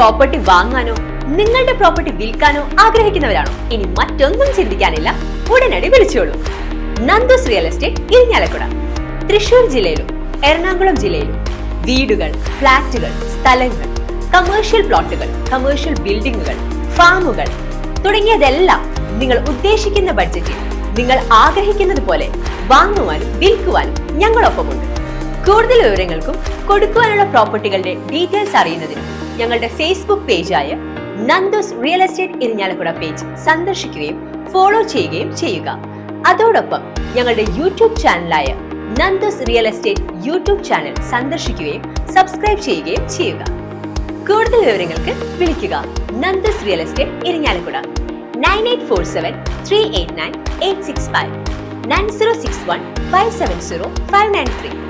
Property വാങ്ങാനോ നിങ്ങളുടെ property വിൽക്കാനോ ആഗ്രഹിക്കുന്നവരാണോ? ഇനി മറ്റൊന്നും ചിന്തിക്കാനില്ല. ഉടനടി വിളിച്ചോളൂ. നന്ദോസ് റിയൽ എസ്റ്റേറ്റ് ഇരിഞ്ഞാലക്കുട തൃശൂർ ജില്ലയിലും എറണാകുളം ജില്ലയിലും വീടുകൾ ഫ്ളാറ്റുകൾ സ്ഥലങ്ങൾ കമേഴ്ഷ്യൽ പ്ലോട്ടുകൾ കമേഴ്ഷ്യൽ ബിൽഡിങ്ങുകൾ ഫാമുകൾ തുടങ്ങിയതെല്ലാം നിങ്ങൾ ഉദ്ദേശിക്കുന്ന ബഡ്ജറ്റിൽ നിങ്ങൾ ആഗ്രഹിക്കുന്നത് പോലെ വാങ്ങുവാനും വിൽക്കുവാനും ഞങ്ങളൊപ്പമുണ്ട്. കൂടുതൽ വിവരങ്ങൾക്കും കൊടുക്കുവാനുള്ള പ്രോപ്പർട്ടികളുടെ ഡീറ്റെയിൽസ് അറിയുന്നതിനും ഞങ്ങളുടെ Facebook പേജായ Nandos real estate Irinjalakuda page സന്ദർശിക്കുകയും ഫോളോ ചെയ്യുകയും ചെയ്യുക. അതോടൊപ്പം ഞങ്ങളുടെ YouTube ചാനലായ Nandos real estate YouTube channel സന്ദർശിക്കുകയും സബ്സ്ക്രൈബ് ചെയ്യുകയും ചെയ്യുക. കൂടുതൽ വിവരങ്ങൾക്ക് വിളിക്കുക Nandos real estate Irinjalakuda. Nine eight four seven three eight nine eight six five. Nine zero six one five seven zero five nine three.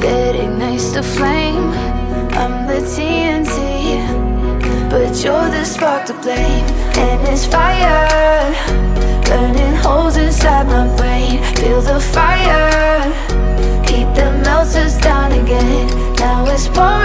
that ignites the flame. I'm the TNT, but you're the spark to blame. And it's fire, burning holes inside my brain. Feel the fire, heat that melts us down again. Now it's pouring